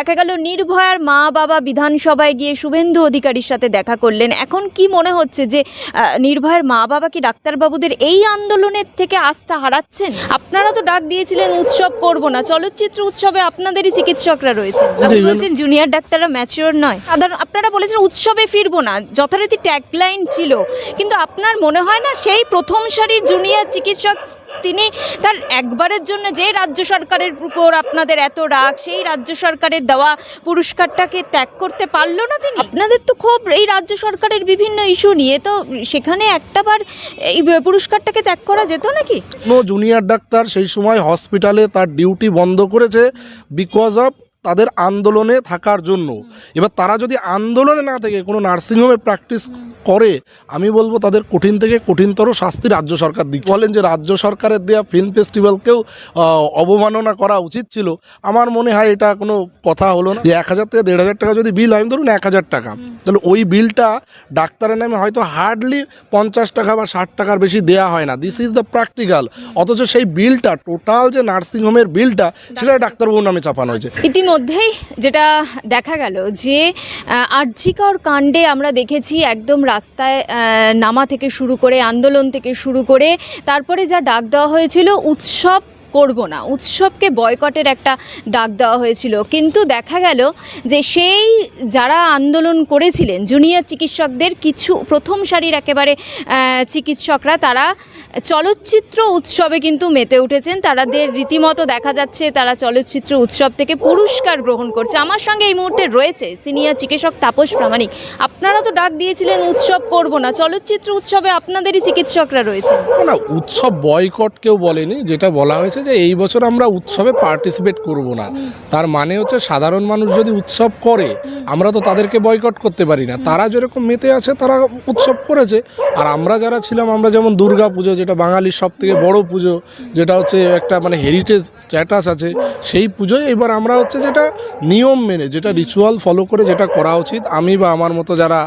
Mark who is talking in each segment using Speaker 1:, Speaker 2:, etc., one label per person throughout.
Speaker 1: দেখা গেল নির্ভয়ার মা বাবা বিধানসভায় গিয়ে শুভেন্দু অধিকারীর সাথে দেখা করলেন। এখন কি মনে হচ্ছে যে নির্ভয়ার মা বাবা কি ডাক্তারবাবুদের এই আন্দোলনের থেকে আস্থা হারাচ্ছেন? আপনারা তো ডাক দিয়েছিলেন উৎসব করব না। চলচ্চিত্র উৎসবে আপনাদেরই চিকিৎসকরা রয়েছে আপনি বলছেন জুনিয়র ডাক্তাররা ম্যাচিওর নয়। সাধারণ আপনারা বলেছেন উৎসবে ফিরবো না যথারীতি ট্যাগলাইন ছিল। কিন্তু আপনার মনে হয় না সেই প্রথম সারির জুনিয়র চিকিৎসক তিনি তার একবারের জন্য যে রাজ্য সরকারের উপর আপনাদের এত রাগ সেই রাজ্য সরকারের দেওয়া পুরস্কারটাকে ত্যাগ করতে পারল না তিনি? আপনাদের তো খুব এই রাজ্য সরকারের বিভিন্ন ইস্যু নিয়ে তো সেখানে একটাবার এই পুরস্কারটাকে ত্যাগ করা যেত নাকি?
Speaker 2: জুনিয়র ডাক্তার সেই সময় হসপিটালে তার ডিউটি বন্ধ করেছে বিকজ অফ তাদের আন্দোলনে থাকার জন্য। এবার তারা যদি আন্দোলনে না থেকে কোনো নার্সিংহোমে প্র্যাকটিস করে, আমি বলব তাদের কঠিন থেকে কঠিনতর শাস্তি রাজ্য সরকার দিক। বলেন যে রাজ্য সরকারের দেওয়া ফিল্ম ফেস্টিভ্যালকেও অবমাননা করা উচিত ছিল। আমার মনে হয় এটা কোনো কথা হলো না। যে এক হাজার থেকে দেড় হাজার টাকা যদি বিল হয় ধরুন এক হাজার টাকা। তাহলে ওই বিলটা ডাক্তারের নামে হয়তো হার্ডলি পঞ্চাশ টাকা বা ষাট টাকার বেশি দেওয়া হয় না। দিস ইজ দ্য প্র্যাকটিক্যাল অথচ সেই বিলটা, টোটাল যে নার্সিংহোমের বিলটা, সেটা ডাক্তারবাবুর নামে চাপানো হয়েছে।
Speaker 1: ইতিমধ্যেই যেটা দেখা গেল যে আর্জিকর কাণ্ডে আমরা দেখেছি একদম রাস্তায় নামা থেকে শুরু করে, আন্দোলন থেকে শুরু করে, তারপরে যা ডাক দেওয়া হয়েছিল, উৎসব করব না। উৎসবকে বয়কটের একটা ডাক দেওয়া হয়েছিল। কিন্তু দেখা গেল যে সেই যারা আন্দোলন করেছিলেন জুনিয়র চিকিৎসকদের কিছু প্রথম সারির একেবারে চিকিৎসকরা তারা চলচ্চিত্র উৎসবে কিন্তু মেতে উঠেছেন। তাদের রীতিমতো দেখা যাচ্ছে তারা চলচ্চিত্র উৎসব থেকে পুরস্কার গ্রহণ করছে। আমার সঙ্গে এই মুহূর্তে রয়েছে সিনিয়র চিকিৎসক তাপস প্রামাণিক। আপনারা তো ডাক দিয়েছিলেন উৎসব করব না। চলচ্চিত্র উৎসবে আপনাদেরই চিকিৎসকরা রয়েছেন।
Speaker 2: না, না উৎসব বয়কট কেউ বলেনি যেটা বলা হয়েছে যে এই বছর আমরা উৎসবে পার্টিসিপেট করব না। তার মানে হচ্ছে সাধারণ মানুষ যদি উৎসব করে, আমরা তো তাদেরকে বয়কট করতে পারি না। তারা যেরকম মেতে আছে, তারা উৎসব করেছে। আর আমরা যারা ছিলাম, আমরা যেমন দুর্গা পুজো, যেটা বাঙালির সব থেকে বড় পুজো, যেটা হচ্ছে একটা মানে হেরিটেজ স্ট্যাটাস আছে, সেই পুজোয় এবার আমরা হচ্ছে যেটা নিয়ম মেনে, যেটা রিচুয়াল ফলো করে যেটা করা উচিত, আমি বা আমার মতো যারা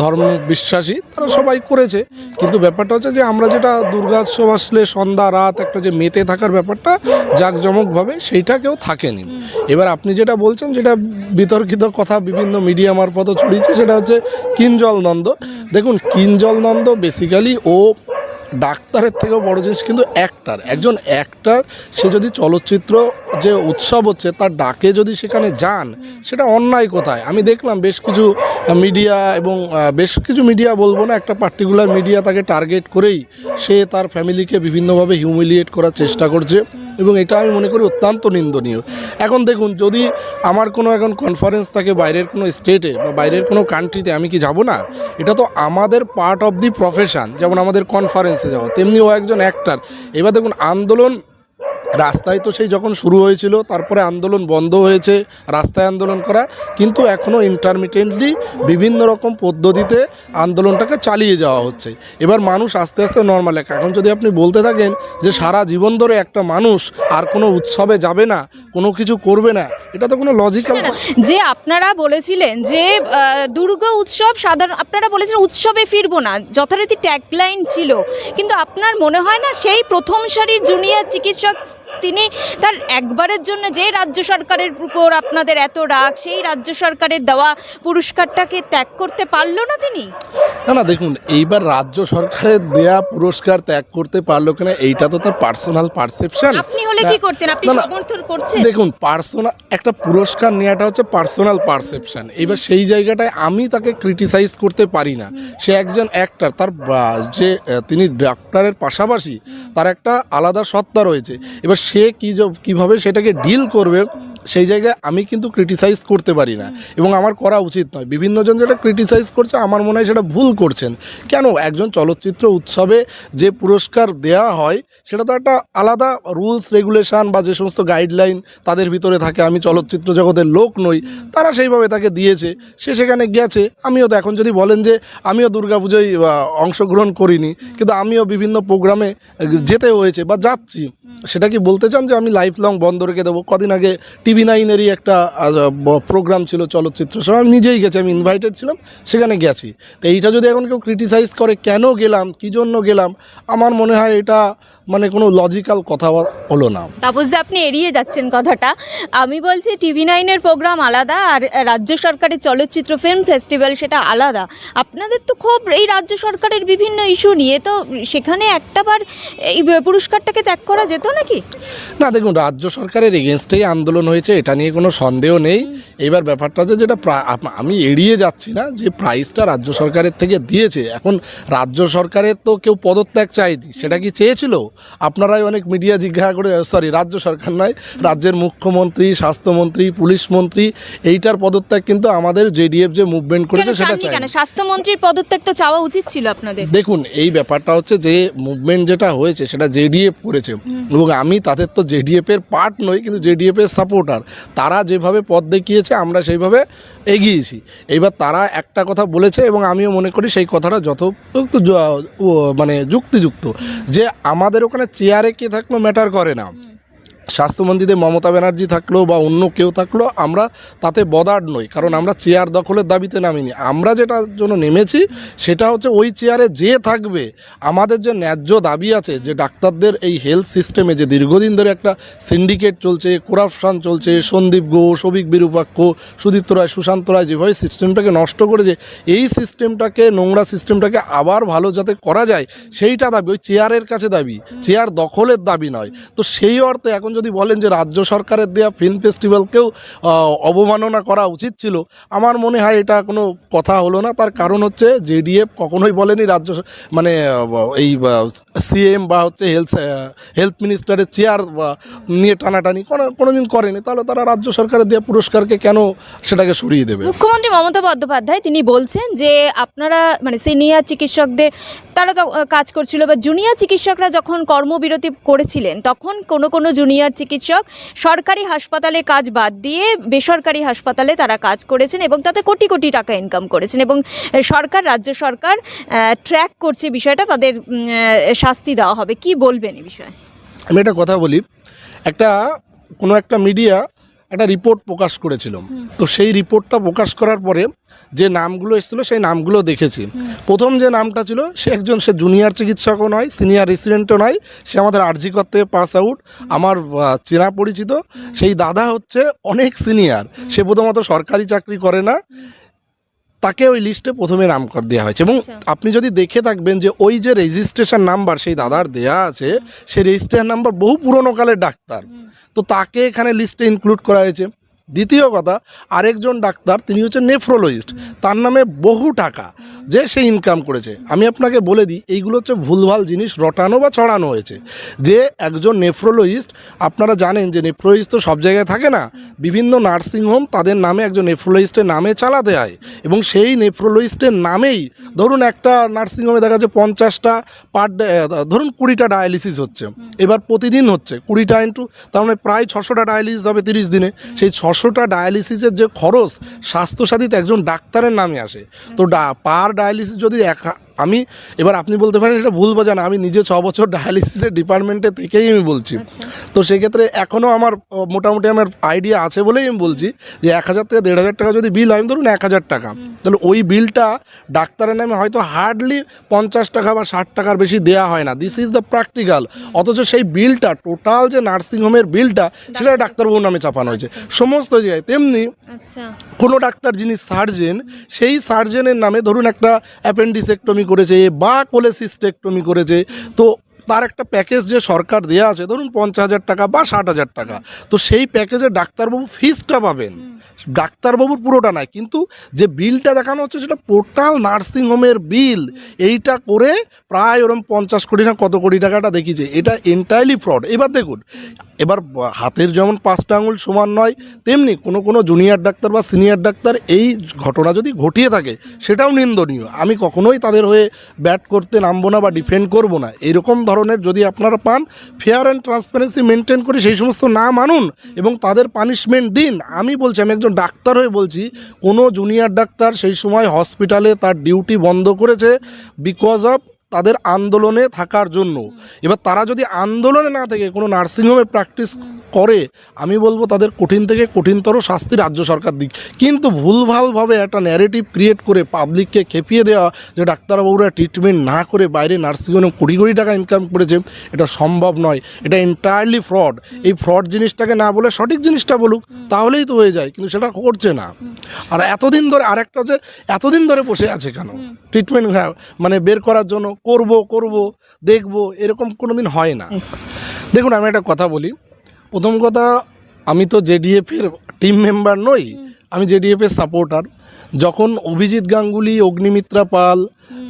Speaker 2: ধর্ম বিশ্বাসী, তারা সবাই করেছে। কিন্তু ব্যাপারটা হচ্ছে যে আমরা যেটা দুর্গা উৎসব আসলে সন্ধ্যা, রাত একটা যে মেতে থাকার ব্যাপারটা জাঁকজমকভাবে সেইটা কেউ থাকেনি এবার আপনি যেটা বলছেন যেটা বিতর্কিত কথা বিভিন্ন মিডিয়া মারফত ছড়িয়েছে সেটা হচ্ছে কিঞ্জল নন্দ। দেখুন কিঞ্জল নন্দ বেসিক্যালি ও ডাক্তারের থেকেও বড় জিনিস কিন্তু অ্যাক্টার একজন অ্যাক্টার সে যদি চলচ্চিত্র যে উৎসব হচ্ছে, তার ডাকে যদি সেখানে যান, সেটা অন্যায় কোথায়? আমি দেখলাম বেশ কিছু মিডিয়া এবং বেশ কিছু মিডিয়া বলব না, একটা পার্টিকুলার মিডিয়া তাকে টার্গেট করেই সে তার ফ্যামিলিকে বিভিন্নভাবে হিউমিলিয়েট করার চেষ্টা করছে। এবং এটা আমি মনে করি অত্যন্ত নিন্দনীয়। এখন দেখুন, যদি আমার কোনো এখন কনফারেন্স থাকে বাইরের কোনো স্টেটে বা বাইরের কোনো কান্ট্রিতে আমি কি যাব না? এটা তো আমাদের পার্ট অফ দি প্রফেশান যেমন আমাদের কনফারেন্সে যাওয়া, তেমনি ও একজন অ্যাক্টার এবার দেখুন, আন্দোলন রাস্তায় তো সেই যখন শুরু হয়েছিল, তারপরে আন্দোলন বন্ধ হয়েছে, রাস্তায় আন্দোলন করা, কিন্তু এখনও ইন্টারমিডিয়েটলি বিভিন্ন রকম পদ্ধতিতে আন্দোলনটাকে চালিয়ে যাওয়া হচ্ছে। এবার মানুষ আস্তে আস্তে নর্মাল এখন যদি আপনি বলতে থাকেন যে সারা জীবন ধরে একটা মানুষ আর কোনো উৎসবে যাবে না কোনো কিছু করবে না এটা তো কোনো লজিক্যাল
Speaker 1: যে আপনারা বলেছিলেন যে দুর্গা উৎসব সাধারণ আপনারা বলেছিলেন উৎসবে ফিরবো না যথারীতি ট্যাগলাইন ছিল কিন্তু আপনার মনে হয় না সেই প্রথম সারির জুনিয়র চিকিৎসক তিনি তার একবারের জন্য যে রাজ্য সরকারের উপর আপনাদের এত রাগ সেই রাজ্য সরকারের দেওয়া পুরস্কারটাকে ত্যাগ করতে পারল না তিনি?
Speaker 2: না না দেখুন এইবার রাজ্য সরকারের দেয়া পুরস্কার ত্যাগ করতে পারল কিনা এইটা তো তার পার্সোনাল পারসেপশন
Speaker 1: আপনি হলে কি করতেন? আপনি। সমর্থন করছেন?
Speaker 2: দেখুন পার্সোনাল একটা পুরস্কার নেওয়াটা হচ্ছে পার্সোনাল পারসেপশন এবার সেই জায়গাটায় আমি তাকে ক্রিটিসাইজ করতে পারি না। সে একজন অ্যাক্টার তার যে তিনি ডাক্তারের পাশাপাশি তার একটা আলাদা সত্তা রয়েছে। এবার সে কী কীভাবে সেটাকে ডিল করবে, সেই জায়গায় আমি কিন্তু ক্রিটিসাইজ করতে পারি না। এবং আমার করা উচিত নয়। বিভিন্নজন যেটা ক্রিটিসাইজ করছে, আমার মনে হয় সেটা ভুল করছেন। কেন? একজন চলচ্চিত্র উৎসবে যে পুরস্কার দেওয়া হয়, সেটা তো একটা আলাদা রুলস রেগুলেশান বা যে সমস্ত গাইডলাইন তাদের ভিতরে থাকে আমি চলচ্চিত্র জগতের লোক নই। তারা সেইভাবে তাকে দিয়েছে, সে সেখানে গেছে। আমিও তো এখন যদি বলেন যে আমিও দুর্গাপুজোয় অংশগ্রহণ করিনি, কিন্তু আমিও বিভিন্ন প্রোগ্রামে যেতে হয়েছে বা যাচ্ছি। সেটা কি বলতে চান যে আমি লাইফ লং বন্ধ রেখে দেবো? কদিন আগে টিভি নাইনেরই একটা প্রোগ্রাম ছিল চলচ্চিত্র সব আমি নিজেই গেছি, আমি ইনভাইটেড ছিলাম, সেখানে গেছি। তো এইটা যদি এখন কেউ ক্রিটিসাইজ করে, কেন গেলাম? কী জন্য গেলাম? আমার মনে হয় এটা মানে কোনো লজিক্যাল কথা হলো না।
Speaker 1: তাপসদা আপনি এড়িয়ে যাচ্ছেন কথাটা আমি বলছি টিভি নাইনের প্রোগ্রাম আলাদা আর রাজ্য সরকারের চলচ্চিত্র ফিল্ম ফেস্টিভ্যাল সেটা আলাদা। আপনাদের তো খুব এই রাজ্য সরকারের বিভিন্ন ইস্যু নিয়ে তো সেখানে একটাবার এই পুরস্কারটাকে ত্যাগ করা যেত নাকি?
Speaker 2: না দেখুন রাজ্য সরকারের এগেনস্টেই আন্দোলন হয়েছে এটা নিয়ে কোনো সন্দেহ নেই। এবার ব্যাপারটা যেটা আমি এড়িয়ে যাচ্ছি না যে প্রাইসটা রাজ্য সরকারের থেকে দিয়েছে। এখন রাজ্য সরকারের তো কেউ পদত্যাগ চায়নি সেটা কি চেয়েছিল? আপনারাই অনেক মিডিয়া জিজ্ঞাসা করে সরি রাজ্য সরকার নয় রাজ্যের মুখ্যমন্ত্রী স্বাস্থ্যমন্ত্রী পুলিশ মন্ত্রী এইটার পদত্যাগ কিন্তু আমাদের জেডিএফ যে মুভমেন্ট করেছে সেটা
Speaker 1: কেন? স্বাস্থ্যমন্ত্রীর পদত্যাগ তো চাওয়া উচিত ছিল আপনাদের।
Speaker 2: দেখুন এই ব্যাপারটা হচ্ছে যে মুভমেন্ট যেটা হয়েছে সেটা জেডিএফ করেছে। এবং আমি তাদের তো জেডিএফ এর পার্ট নই কিন্তু জেডিএফ এর সাপোর্টার তারা যেভাবে পথ দেখিয়েছে আমরা সেইভাবে এগিয়েছি। এইবার তারা একটা কথা বলেছে এবং আমিও মনে করি সেই কথাটা যত যত য- ও মানে যুক্তিযুক্ত। যে আমাদের ওখানে চেয়ারে কে থাকল ম্যাটার করে না। স্বাস্থ্যমন্ত্রীদের মমতা ব্যানার্জি থাকল বা অন্য কেউ থাকল, আমরা তাতে বদার নই, কারণ আমরা চেয়ার দখলের দাবিতে নামিনি। আমরা যেটার জন্য নেমেছি, সেটা হচ্ছে ওই চেয়ারে যে থাকবে, আমাদের যে ন্যায্য দাবি আছে যে ডাক্তারদের এই হেলথ সিস্টেমে যে দীর্ঘদিন ধরে একটা সিন্ডিকেট চলছে, করাপশান চলছে, সন্দীপ ঘোষ, অভিক বিরূপাক্ষ, সুদীপ্ত রায়, সুশান্ত রায় যেভাবে সিস্টেমটাকে নষ্ট করেছে, এই সিস্টেমটাকে, নোংরা সিস্টেমটাকে আবার ভালো যাতে করা যায়, সেইটা দাবি, ওই চেয়ারের কাছে দাবি, চেয়ার দখলের দাবি নয়। তো সেই অর্থে এখন যদি বলেন যে রাজ্য সরকারের দেওয়া ফিল্ম ফেস্টিভ্যালকেও অবমাননা করা উচিত ছিল, আমার মনে হয় এটা কোনো কথা হলো না। তার কারণ হচ্ছে জেডিএফ কখনোই বলেনি রাজ্য মানে এই সিএম বা হচ্ছে হেলথ হেলথ মিনিস্টারের চেয়ার নিয়ে টানাটানি কোনো দিন করেনি। তাহলে তারা রাজ্য সরকারের দেওয়া পুরস্কারকে কেন সেটাকে সরিয়ে দেবে?
Speaker 1: মুখ্যমন্ত্রী মমতা বন্দ্যোপাধ্যায় তিনি বলছেন যে আপনারা মানে সিনিয়র চিকিৎসকদের, তারা কাজ করছিল বা জুনিয়র চিকিৎসকরা যখন কর্মবিরতি করেছিলেন, তখন কোনো কোনো জুনিয়র চিকিৎসক সরকারি হাসপাতালে কাজ বাদ দিয়ে বেসরকারি হাসপাতালে তারা কাজ করেছেন এবং তাতে কোটি কোটি টাকা ইনকাম করেছেন এবং সরকার, রাজ্য সরকার ট্র্যাক করছে বিষয়টা, তাদের শাস্তি দেওয়া হবে। কি বলবেন এই বিষয়ে?
Speaker 2: আমি একটা কথা বলি। একটা, কোনো একটা মিডিয়া একটা রিপোর্ট প্রকাশ করেছিল তো সেই রিপোর্টটা প্রকাশ করার পরে যে নামগুলো এসেছিল সেই নামগুলো দেখেছি। প্রথম যে নামটা ছিল সে একজন সে জুনিয়র চিকিৎসকও নয় সিনিয়র রেসিডেন্টও নয় সে আমাদের আর্জি করতে পাস আউট আমার চেনা পরিচিত। সেই দাদা হচ্ছে অনেক সিনিয়র সে প্রথমত সরকারি চাকরি করে না তাকে ওই লিস্টে প্রথমে নাম কর দেওয়া হয়েছে। এবং
Speaker 1: আচ্ছা।
Speaker 2: আপনি যদি দেখে থাকবেন যে ওই যে রেজিস্ট্রেশন নাম্বার সেই দাদার দেয়া আছে সেই রেজিস্ট্রেশন নাম্বার বহু পুরনো কালের ডাক্তার। তো তাকে এখানে লিস্টে ইনক্লুড করা হয়েছে। দ্বিতীয় কথা, আরেকজন ডাক্তার, তিনি হচ্ছেন নেফ্রোলজিস্ট তার নামে বহু টাকা যে সে ইনকাম করেছে। আমি আপনাকে বলে দিই, এইগুলো হচ্ছে ভুলভাল জিনিস, রটানো বা ছড়ানো হয়েছে। যে একজন নেফ্রোলজিস্ট আপনারা জানেন যে নেফ্রোলজিস্ট তো সব জায়গায় থাকে না, বিভিন্ন নার্সিংহোম তাদের নামে একজন নেফ্রোলজিস্টের নামে চালাতে হয় এবং সেই নেফ্রোলজিস্টের নামেই ধরুন একটা নার্সিংহোমে দেখা যাচ্ছে পঞ্চাশটা পার ধরুন কুড়িটা ডায়ালিসিস হচ্ছে। এবার প্রতিদিন হচ্ছে, কুড়িটা ইন্টু তার মানে প্রায় ছশোটা ডায়ালিসিস হবে তিরিশ দিনে। সেই ছশোটা ডায়ালিসিসের যে খরচ, স্বাস্থ্যসাথীতে একজন ডাক্তারের নামে আসে। তো ডা পার ডায়ালিসিস যদি এক আমি এবার আপনি বলতে পারেন এটা ভুল বোঝান আমি নিজে ছ বছর ডায়ালিসিসের ডিপার্টমেন্টে থেকেই আমি বলছি। তো সেক্ষেত্রে এখনও আমার মোটামুটি আমার আইডিয়া আছে বলেই আমি বলছি যে এক হাজার থেকে দেড় হাজার টাকা যদি বিল হয় ধরুন এক হাজার টাকা। তাহলে ওই বিলটা ডাক্তারের নামে হয়তো হার্ডলি পঞ্চাশ টাকা বা ষাট টাকার বেশি দেওয়া হয় না। দিস ইজ দ্য প্র্যাকটিক্যাল অথচ সেই বিলটা টোটাল যে নার্সিংহোমের বিলটা সেটা ডাক্তারবাবুর নামে চাপানো হয়েছে। সমস্ত জায়গায় তেমনি
Speaker 1: আচ্ছা।
Speaker 2: কোনো ডাক্তার যিনি সার্জেন সেই সার্জেনের নামে ধরুন একটা অ্যাপেন্ডিসেক্টমি করেছে, বা কোলেসিস্টেক্টমি করেছে, তো তার একটা প্যাকেজ যে সরকার দেওয়া আছে, ধরুন পঞ্চাশ হাজার টাকা বা ষাট হাজার টাকা, তো সেই প্যাকেজে ডাক্তারবাবু ফিজটা পাবেন। ডাক্তারবাবুর পুরোটা নয় কিন্তু যে বিলটা দেখানো হচ্ছে সেটা টোটাল নার্সিংহোমের বিল। এইটা করে প্রায় ওরকম পঞ্চাশ কোটি না কত কোটি টাকাটা দেখিয়েছে। এটা এন্টায়ারলি ফ্রড এবার দেখুন, এবার হাতের যেমন পাঁচটা আঙুল সমান নয়, তেমনি কোনো কোনো জুনিয়র ডাক্তার বা সিনিয়র ডাক্তার এই ঘটনা যদি ঘটিয়ে থাকে, সেটাও নিন্দনীয়। আমি কখনোই তাদের হয়ে ব্যাট করতে নামবো না বা ডিফেন্ড করব না। এরকম ধরনের যদি আপনারা পান ফেয়ার অ্যান্ড ট্রান্সপারেন্সি মেনটেন করে সেই সমস্ত না আনুন এবং তাদের পানিশমেন্ট দিন। আমি বলছি আমি একজন ডাক্তার হয়ে বলছি, কোনো জুনিয়র ডাক্তার সেই সময় হসপিটালে তার ডিউটি বন্ধ করেছে বিকজ অফ তাদের আন্দোলনে থাকার জন্য। এবার তারা যদি আন্দোলনে না থেকে কোনো নার্সিংহোমে প্র্যাকটিস করে আমি বলব তাদের কঠিন থেকে কঠিনতর শাস্তি রাজ্য সরকার দিক। কিন্তু ভুলভালভাবে একটা ন্যারেটিভ ক্রিয়েট করে পাবলিককে খেপিয়ে দেওয়া যে ডাক্তারবাবুরা ট্রিটমেন্ট না করে বাইরে নার্সিংহোমে কোটি কোটি টাকা ইনকাম করেছে এটা সম্ভব নয়। এটা এন্টায়ারলি ফ্রড এই ফ্রড জিনিসটাকে না বলে সঠিক জিনিসটা বলুক তাহলেই তো হয়ে যায় কিন্তু সেটা করছে না। আর এতদিন ধরে আরেকটা হচ্ছে এতদিন ধরে বসে আছে কেন? ট্রিটমেন্ট মানে বের করার জন্য করব করব দেখব এরকম কোনো দিন হয় না। দেখুন আমি একটা কথা বলি। প্রথম কথা আমি তো জেডিএফ এর টিম মেম্বার নই আমি জেডিএফ এর সাপোর্টার যখন অভিজিৎ গাঙ্গুলি অগ্নিমিত্রা পাল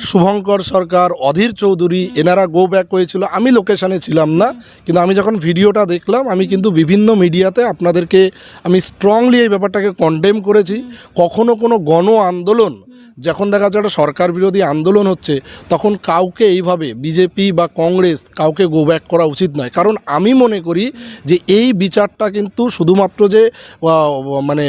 Speaker 2: শুভঙ্কর সরকার অধীর চৌধুরী এনারা গো ব্যাক হয়েছিল আমি লোকেশানে ছিলাম না কিন্তু আমি যখন ভিডিওটা দেখলাম আমি কিন্তু বিভিন্ন মিডিয়াতে আপনাদেরকে আমি স্ট্রংলি এই ব্যাপারটাকে কন্ডেম করেছি। কখনো কোনো গণ আন্দোলন যখন দেখা যাচ্ছে একটা সরকার বিরোধী আন্দোলন হচ্ছে, তখন কাউকে এইভাবে বিজেপি বা কংগ্রেস কাউকে গো ব্যাক করা উচিত নয়। কারণ আমি মনে করি যে এই বিচারটা কিন্তু শুধুমাত্র যে মানে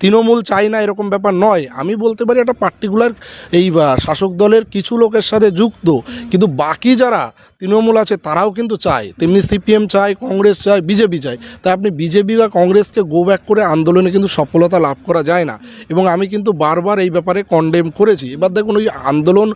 Speaker 2: তৃণমূল চাই না এরকম ব্যাপার নয়। আমি বলতে পারি একটা পার্টিকুলার এই শাসক দলের কিছু লোকের সাথে যুক্ত। কিন্তু বাকি যারা তৃণমূল আছে তারাও কিন্তু চায়। তেমনি সিপিএম চায়, কংগ্রেস চায়, বিজেপি চায়। তাই আপনি বিজেপি বা কংগ্রেসকে গো ব্যাক করে আন্দোলনে কিন্তু সফলতা লাভ করা যায় না। এবং আমি কিন্তু বারবার এই ব্যাপারে কন্ডেম করেছি। এবার দেখুন ওই আন্দোলন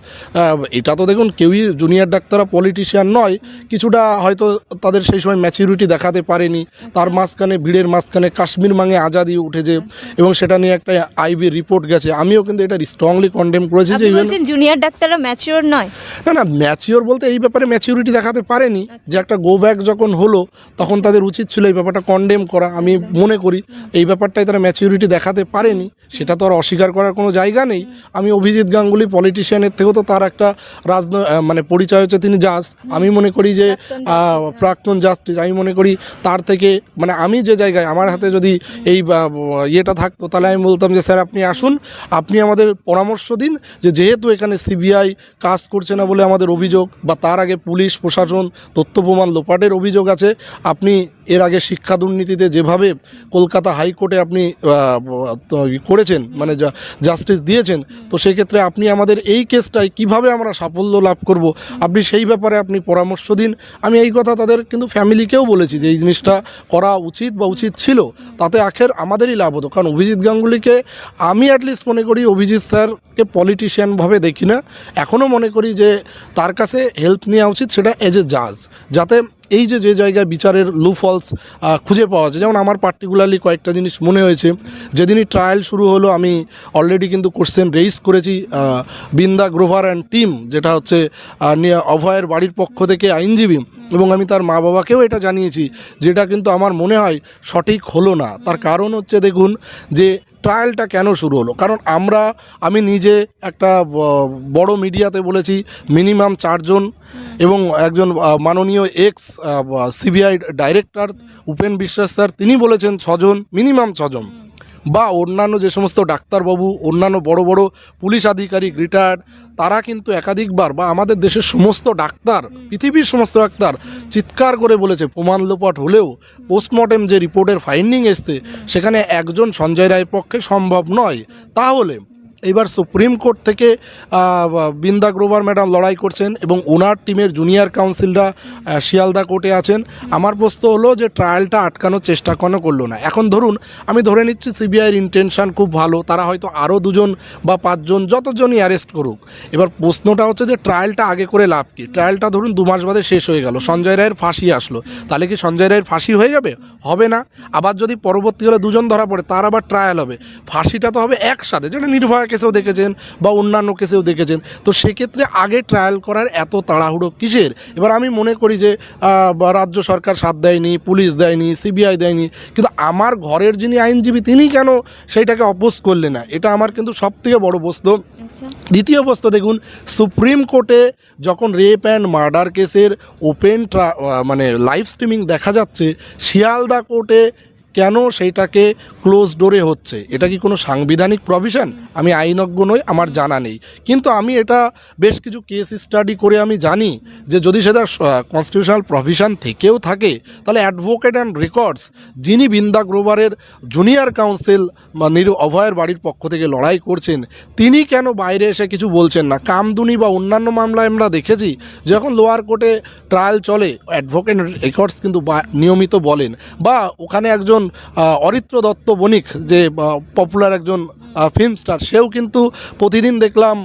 Speaker 2: এটা তো দেখুন কেউই জুনিয়র ডাক্তাররা পলিটিশিয়ান নয়। কিছুটা হয়তো তাদের সেই সময় ম্যাচিউরিটি দেখাতে পারেনি। তার মাঝখানে, ভিড়ের মাঝখানে কাশ্মীর মাঙে আজাদি উঠেছে। এবং সেটা নিয়ে একটা আইবি রিপোর্ট গেছে। আমিও কিন্তু এটা স্ট্রংলি কন্ডেম করেছি যে
Speaker 1: জুনিয়র ডাক্তাররা ম্যাচিওর নয়।
Speaker 2: না না ম্যাচিওর বলতে এই ব্যাপারে ম্যাচিউরিটি দেখাতে পারেনি। যে একটা গো ব্যাক যখন হলো তখন তাদের উচিত ছিল এই ব্যাপারটা কন্ডেম করা। আমি মনে করি এই ব্যাপারটাই তারা ম্যাচিউরিটি দেখাতে পারেনি। সেটা তো আর অস্বীকার করার কোনো জায়গা নেই। আমি অভিজিৎ গাঙ্গুলি পলিটিশিয়ানের থেকেও তো তার একটা রাজন মানে পরিচয় হচ্ছে। তিনি জাজ আমি মনে করি যে প্রাক্তন জাস্টিস আমি মনে করি তার থেকে মানে আমি যে জায়গায় আমার হাতে যদি এই ইয়েটা থাকতো, তাহলে আমি বলতাম যে, স্যার, আপনি আসুন, আপনি আমাদের পরামর্শ দিন যে, যেহেতু এখানে সিবিআই কাজ করছে না বলে আমাদের অভিযোগ বা তার আগে পুলিশ, প্রশাসন তথ্য প্রমাণ লোপাটের অভিযোগ আছে, আপনি এর আগে শিক্ষা দুর্নীতিতে যেভাবে কলকাতা হাইকোর্টে আপনি করেছেন মানে জাস্টিস দিয়েছেন, তো সেক্ষেত্রে আপনি আমাদের এই কেসটায় কীভাবে আমরা সাফল্য লাভ করব, আপনি সেই ব্যাপারে আপনি পরামর্শ দিন। আমি এই কথা তাদের কিন্তু ফ্যামিলিকেও বলেছি যে, এই জিনিসটা করা উচিত বা উচিত ছিল, তাতে আখের আমাদেরই লাভ হতো, কারণ অভিজিৎ গাঙ্গুলিকে আমি অ্যাটলিস্ট মনে করি অভিজিৎ স্যারকে পলিটিশিয়ানভাবে দেখি না। এখনও মনে করি যে তার কাছে হেল্প নেওয়া উচিত সেটা এজ এ জাজ, যাতে এই যে যে জায়গায় বিচারের লু ফলস খুঁজে পাওয়া যায়, যেমন আমার পার্টিকুলারলি কয়েকটা জিনিস মনে হয়েছে। যেদিনই ট্রায়াল শুরু হলো, আমি অলরেডি কিন্তু কোশ্চেন রেইজ করেছি বৃন্দা গ্রোভার অ্যান্ড টিম যেটা হচ্ছে অভয়ের বাড়ির পক্ষ থেকে আইনজীবী, এবং আমি তার মা বাবাকেও এটা জানিয়েছি, যেটা কিন্তু আমার মনে হয় সঠিক হলো না। তার কারণ হচ্ছে, দেখুন, যে ট্রায়ালটা কেন শুরু হলো? কারণ আমরা আমি নিজে একটা বড় মিডিয়াতে বলেছি মিনিমাম চারজন এবং একজন মাননীয় এক্স সিবিআই ডাইরেক্টর উপেন বিশ্বাস স্যার তিনি বলেছেন ছজন মিনিমাম ছজন। বা অন্যান্য যে সমস্ত ডাক্তারবাবু, অন্যান্য বড় বড় পুলিশ আধিকারিক রিটায়ার্ড তারা কিন্তু একাধিকবার বা আমাদের দেশের সমস্ত ডাক্তার, পৃথিবীর সমস্ত ডাক্তার চিৎকার করে বলেছে, প্রমাণ লোপাট হলেও পোস্টমর্টেম যে রিপোর্টের ফাইন্ডিং এসছে, সেখানে একজন সঞ্জয় রায়ের পক্ষে সম্ভব নয়। তাহলে এবার সুপ্রিম কোর্ট থেকে বৃন্দা গ্রোভার ম্যাডাম লড়াই করছেন এবং ওনার টিমের জুনিয়র কাউন্সিলরা শিয়ালদা কোর্টে আছেন। আমার প্রশ্ন হলো যে ট্রায়ালটা আটকানোর চেষ্টা কেন করল না? এখন ধরুন, আমি ধরে নিচ্ছি সিবিআইয়ের ইন্টেনশন খুব ভালো, তারা হয়তো আরও দুজন বা পাঁচজন যতজনই অ্যারেস্ট করুক। এবার প্রশ্নটা হচ্ছে যে ট্রায়ালটা আগে করে লাভ কি? ট্রায়ালটা ধরুন দু মাস বাদে শেষ হয়ে গেল, সঞ্জয় রায়ের ফাঁসি আসলো। তাহলে কি সঞ্জয় রায়ের ফাঁসি হয়ে যাবে? হবে না। আবার যদি পরবর্তীকালে দুজন ধরা পড়ে, তার আবার ট্রায়াল হবে। ফাঁসিটা তো হবে একসাথে, যেটা নির্ভয়া কেসেও দেখেছেন বা অন্যান্য কেসেও দেখেছেন। তো সেক্ষেত্রে আগে ট্রায়াল করার এত তাড়াহুড়ো কিসের? এবার আমি মনে করি যে রাজ্য সরকার সাথ দেয়নি পুলিশ দেয়নি সিবিআই দেয়নি কিন্তু আমার ঘরের যিনি আইনজীবী তিনি কেন সেইটাকে অপোজ করলে না? এটা আমার কিন্তু সব থেকে বড় বস্তু দ্বিতীয় বস্তু দেখুন সুপ্রিম কোর্টে যখন রেপ অ্যান্ড মার্ডার কেসের ওপেন মানে লাইভ স্ট্রিমিং দেখা যাচ্ছে শিয়ালদা কোর্টে কেন সেইটাকে ক্লোজ ডোরে হচ্ছে? এটা কি কোনো সাংবিধানিক প্রভিশন আমি আইনজ্ঞ নই, আমার জানা নেই। কিন্তু আমি এটা বেশ কিছু কেস স্টাডি করে আমি জানি যে যদি সেটা কনস্টিটিউশনাল প্রভিশন থেকেও থাকে, তাহলে অ্যাডভোকেট অ্যান্ড রেকর্ডস যিনি বৃন্দা গ্রোভারের জুনিয়র কাউন্সিল নির অভয়ের বাড়ির পক্ষ থেকে লড়াই করছেন, তিনি কেন বাইরে এসে কিছু বলছেন না? কামদুনি বা অন্যান্য মামলায় আমরা দেখেছি যখন লোয়ার কোর্টে ট্রায়াল চলে অ্যাডভোকেট রেকর্ডস কিন্তু নিয়মিত বলেন। বা ওখানে একজন অরিত্র দত্ত বণিক, যে পপুলার একজন ফিল্ম স্টার সেও কিন্তু প্রতিদিন দেখলাম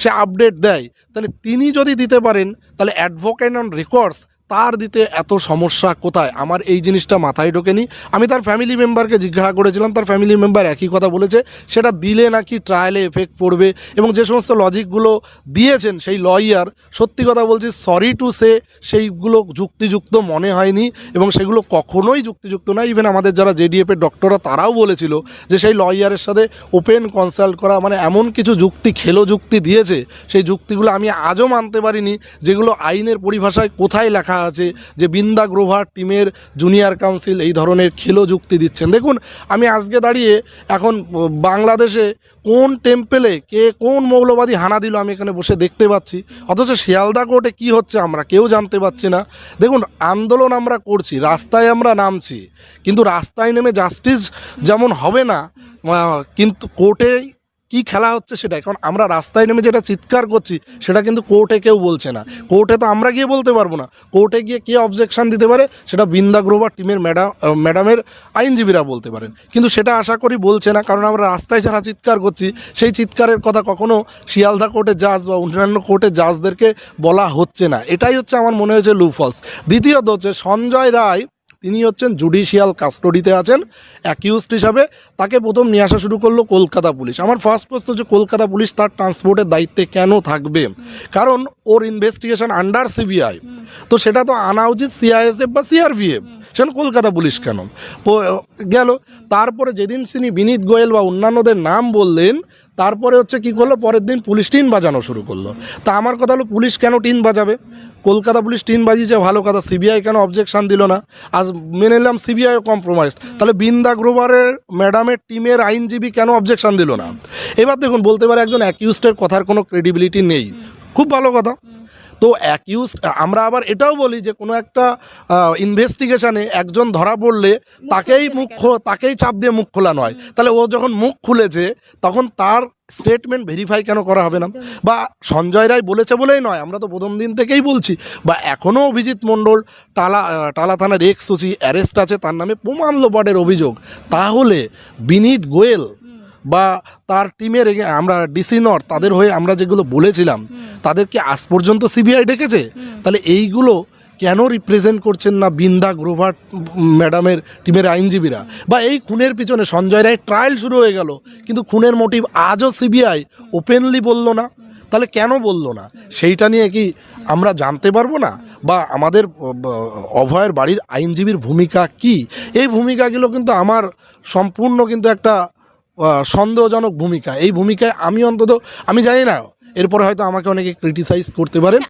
Speaker 2: সে আপডেট দেয়। তাহলে তিনি যদি দিতে পারেন, তাহলে অ্যাডভোকেট অন রেকর্ডস তার দিতে এত সমস্যা কোথায়? আমার এই জিনিসটা মাথায় ঢোকেনি। আমি তার ফ্যামিলি মেম্বারকে জিজ্ঞাসা করেছিলাম, তার ফ্যামিলি মেম্বার একই কথা বলেছে, সেটা দিলে নাকি ট্রায়ালে এফেক্ট পড়বে? এবং যে সমস্ত লজিকগুলো দিয়েছেন সেই লয়ার সত্যি কথা বলছি সরি টু সে সেইগুলো যুক্তিযুক্ত মনে হয়নি এবং সেগুলো কখনোই যুক্তিযুক্ত না। ইভেন আমাদের যারা জেডিএফের ডক্টররা তারাও বলেছিল যে সেই লয়ারের সাথে ওপেন কনসাল্ট করা মানে এমন কিছু যুক্তি, খেলো যুক্তি দিয়েছে। সেই যুক্তিগুলো আমি আজও মানতে পারিনি, যেগুলো আইনের পরিভাষায় কোথায় লেখা আছে যে বিন্দা গ্রোভার টিমের জুনিয়র কাউন্সিল এই ধরনের খেলো যুক্তি দিচ্ছেন। দেখুন, আমি আজকে দাঁড়িয়ে এখন বাংলাদেশে কোন টেম্পেলে কে কোন মৌলবাদী হানা দিল আমি এখানে বসে দেখতে পাচ্ছি, অথচ শিয়ালদা কোর্টে কি হচ্ছে আমরা কেউ জানতে পারছি না। দেখুন, আন্দোলন আমরা করছি, রাস্তায় আমরা নামছি, কিন্তু রাস্তায় নেমে জাস্টিস যেমন হবে না কিন্তু কোর্টে কি খেলা হচ্ছে সেটাই। কারণ আমরা রাস্তায় নেমে যেটা চিৎকার করছি, সেটা কিন্তু কোর্টে কেউ বলছে না। কোর্টে তো আমরা গিয়ে বলতে পারব না। কোর্টে গিয়ে কে অবজেকশান দিতে পারে, সেটা বৃন্দা গ্রোভার টিমের ম্যাডাম ম্যাডামের আইনজীবীরা বলতে পারেন। কিন্তু সেটা আশা করি বলছে না, কারণ আমরা রাস্তায় যারা চিৎকার করছি, সেই চিৎকারের কথা কখনো শিয়ালদা কোর্টের জাজ বা অন্যান্য কোর্টের জাজদেরকে বলা হচ্ছে না। এটাই হচ্ছে আমার মনে হয়েছে লুফলস দ্বিতীয়ত হচ্ছে সঞ্জয় রায় তিনি হচ্ছেন জুডিশিয়াল কাস্টডিতে আছেন, অ্যাকিউজড হিসাবে। তাকে প্রথম নিয়ে আসা শুরু করল কলকাতা পুলিশ। আমার ফার্স্ট প্রশ্ন হচ্ছে, কলকাতা পুলিশ তার ট্রান্সপোর্টের দায়িত্বে কেন থাকবে? কারণ ওর ইনভেস্টিগেশন আন্ডার সিবিআই তো সেটা তো আনা উচিত সিআইএসএফ বা সিআরপিএফ সেখানে কলকাতা পুলিশ কেন? গেল। তারপরে যেদিন তিনি বিনীত গোয়েল বা অন্যান্যদের নাম বললেন তারপরে হচ্ছে কি করল? পরের দিন পুলিশ টিন বাজানো শুরু করল। তা আমার কথা হলো, পুলিশ কেন টিন বাজাবে? কলকাতা পুলিশ টিন বাজিয়েছে, ভালো কথা। সিবিআই কেন অবজেকশান দিল না? আজ মেনে নিলাম সিবিআইও কম্প্রোমাইজ তাহলে বৃন্দা গ্রোভারের, ম্যাডামের টিমের আইনজীবী কেন অবজেকশান দিল না? এবার দেখুন, বলতে পারে একজন অ্যাকিউস্টের কথার কোনো ক্রেডিবিলিটি নেই। খুব ভালো কথা। তো অ্যাকিউজ আমরা আবার এটাও বলি যে কোনো একটা ইনভেস্টিগেশনে একজন ধরা পড়লে তাকেই মুখ খো- তাকেই চাপ দিয়ে মুখ খোলা নয়। তাহলে ও যখন মুখ খুলেছে তখন তার স্টেটমেন্ট ভেরিফাই কেন করা হবে না? বা সঞ্জয় রায় বলেছে বলেই নয় আমরা তো প্রথম দিন থেকেই বলছি। বা এখনও অভিজিৎ মণ্ডল টালা টালা থানার এক্স ওসি অ্যারেস্ট আছে তার নামে প্রমাণ লোপাটের অভিযোগ। তাহলে বিনীত গোয়েল বা তার টিমের আমরা ডিসি নট তাদের হয়ে আমরা যেগুলো বলেছিলাম তাদেরকে আজ পর্যন্ত সিবিআই ডেকেছে? তাহলে এইগুলো কেন রিপ্রেজেন্ট করছেন না বিন্দা গ্রোভার ম্যাডামের টিমের আইনজীবীরা? বা এই খুনের পিছনে সঞ্জয় রায় ট্রায়াল শুরু হয়ে গেল কিন্তু খুনের মোটিভ আজও সিবিআই ওপেনলি বলল না। তাহলে কেন বলল না? সেইটা নিয়ে কি আমরা জানতে পারব না? বা আমাদের অভয়ের বাড়ির আইনজীবীর ভূমিকা কি? এই ভূমিকাগুলো কিন্তু আমার সম্পূর্ণ কিন্তু একটা সন্দেহজনক ভূমিকা। এই ভূমিকায় আমি অন্তত আমি জানি না, এরপরে হয়তো আমাকে অনেকে ক্রিটিসাইজ করতে পারেন।